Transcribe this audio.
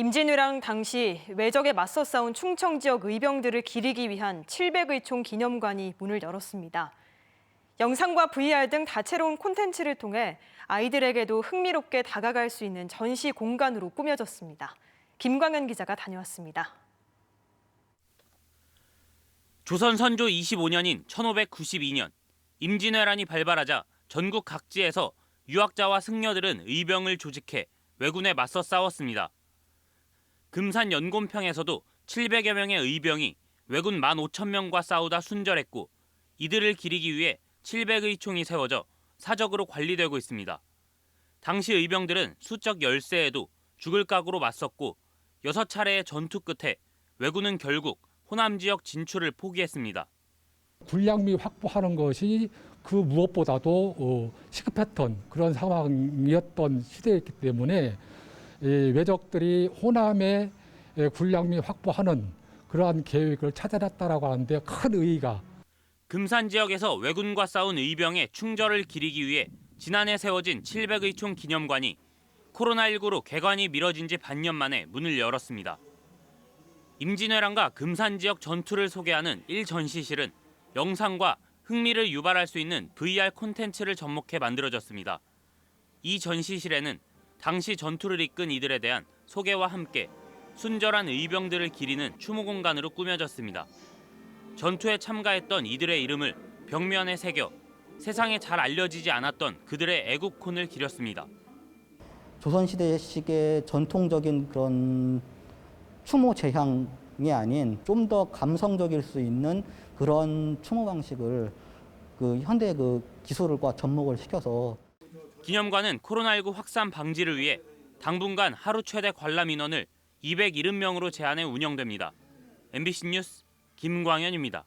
임진왜란 당시 외적에 맞서 싸운 충청 지역 의병들을 기리기 위한 700의 총 기념관이 문을 열었습니다. 영상과 VR 등 다채로운 콘텐츠를 통해 아이들에게도 흥미롭게 다가갈 수 있는 전시 공간으로 꾸며졌습니다. 김광현 기자가 다녀왔습니다. 조선 선조 25년인 1592년 임진왜란이 발발하자 전국 각지에서 유학자와 승려들은 의병을 조직해 왜군에 맞서 싸웠습니다. 금산 연곤평에서도 700여 명의 의병이 왜군 15,000명과 싸우다 순절했고 이들을 기리기 위해 700의 총이 세워져 사적으로 관리되고 있습니다. 당시 의병들은 수적 열세에도 죽을 각오로 맞섰고 6차례의 전투 끝에 왜군은 결국 호남 지역 진출을 포기했습니다. 군량미 확보하는 것이 그 무엇보다도 어, 시급했던 그런 상황이었던 시대였기 때문에 이 외적들이 호남에 에, 군량미 확보하는 그러한 계획을 찾아냈다라고 하는데 큰 의의가 금산 지역에서 왜군과 싸운 의병의 충절을 기리기 위해 지난해 세워진 700의 총 기념관이 코로나19로 개관이 미뤄진 지 반년 만에 문을 열었습니다. 임진왜란과 금산 지역 전투를 소개하는 1전시실은 영상과 흥미를 유발할 수 있는 VR 콘텐츠를 접목해 만들어졌습니다. 이 전시실에는 당시 전투를 이끈 이들에 대한 소개와 함께 순절한 의병들을 기리는 추모 공간으로 꾸며졌습니다. 전투에 참가했던 이들의 이름을 벽면에 새겨 세상에 잘 알려지지 않았던 그들의 애국콘을 기렸습니다. 조선시대식의 전통적인 그런 추모 제향이 아닌 좀 더 감성적일 수 있는 그런 추모 방식을 그 현대 그 기술과 접목을 시켜서 기념관은 코로나19 확산 방지를 위해 당분간 하루 최대 관람 인원을 270명으로 제한해 운영됩니다. MBC 뉴스 김광현입니다.